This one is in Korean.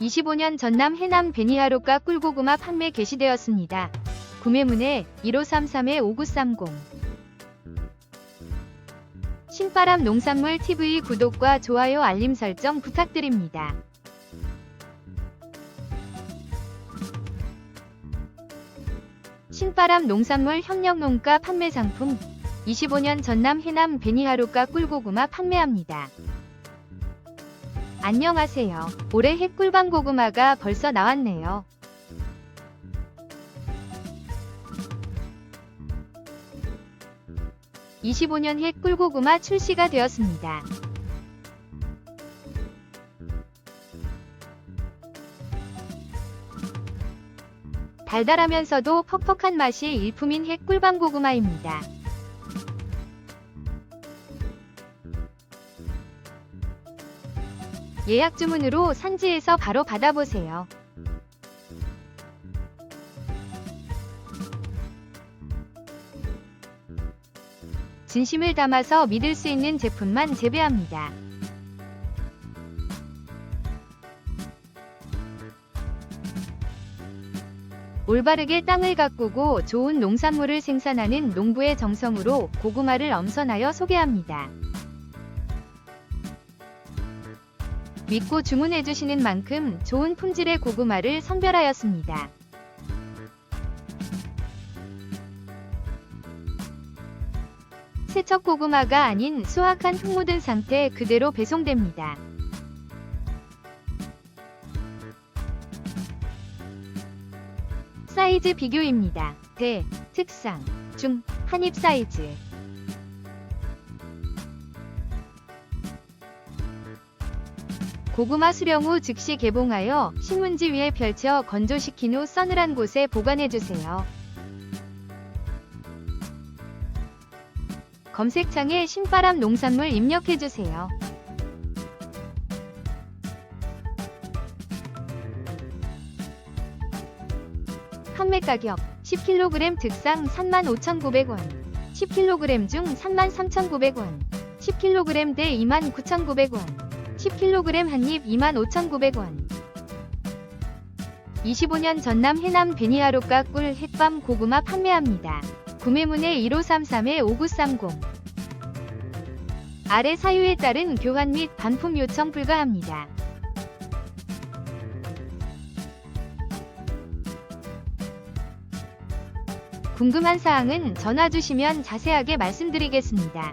25년 전남 해남 베니하로가 꿀고구마 판매 개시되었습니다. 구매문의 1533-5930 신바람 농산물 TV 구독과 좋아요 알림 설정 부탁드립니다. 신바람 농산물 협력농가 판매 상품 25년 전남 해남 베니하루가 꿀고구마 판매합니다. 안녕하세요. 올해 핵꿀밤 고구마가 벌써 나왔네요. (25년 핵 꿀고구마) 출시가 되었습니다. 달달하면서도 퍽퍽한 맛이 일품인 핵 꿀밤 고구마입니다. 예약 주문으로 산지에서 바로 받아보세요. 진심을 담아서 믿을 수 있는 제품만 재배합니다. 올바르게 땅을 가꾸고 좋은 농산물을 생산하는 농부의 정성으로 고구마를 엄선하여 소개합니다. 믿고 주문해주시는 만큼 좋은 품질의 고구마를 선별하였습니다. 세척 고구마가 아닌 수확한 흙 묻은 상태 그대로 배송됩니다. 사이즈 비교입니다. 대, 특상, 중, 한입 사이즈. 고구마 수령 후 즉시 개봉하여 신문지 위에 펼쳐 건조시킨 후 서늘한 곳에 보관해주세요. 검색창에 신바람 농산물 입력해주세요. 판매 가격 10kg 특상 35,900원 10kg 중 33,900원 10kg 대 29,900원 10kg 한입 25,900원 25년 전남 해남 베니하로가 꿀 햇밤 고구마 판매합니다. 구매문의 1533-5930 아래 사유에 따른 교환 및 반품 요청 불가합니다. 궁금한 사항은 전화 주시면 자세하게 말씀드리겠습니다.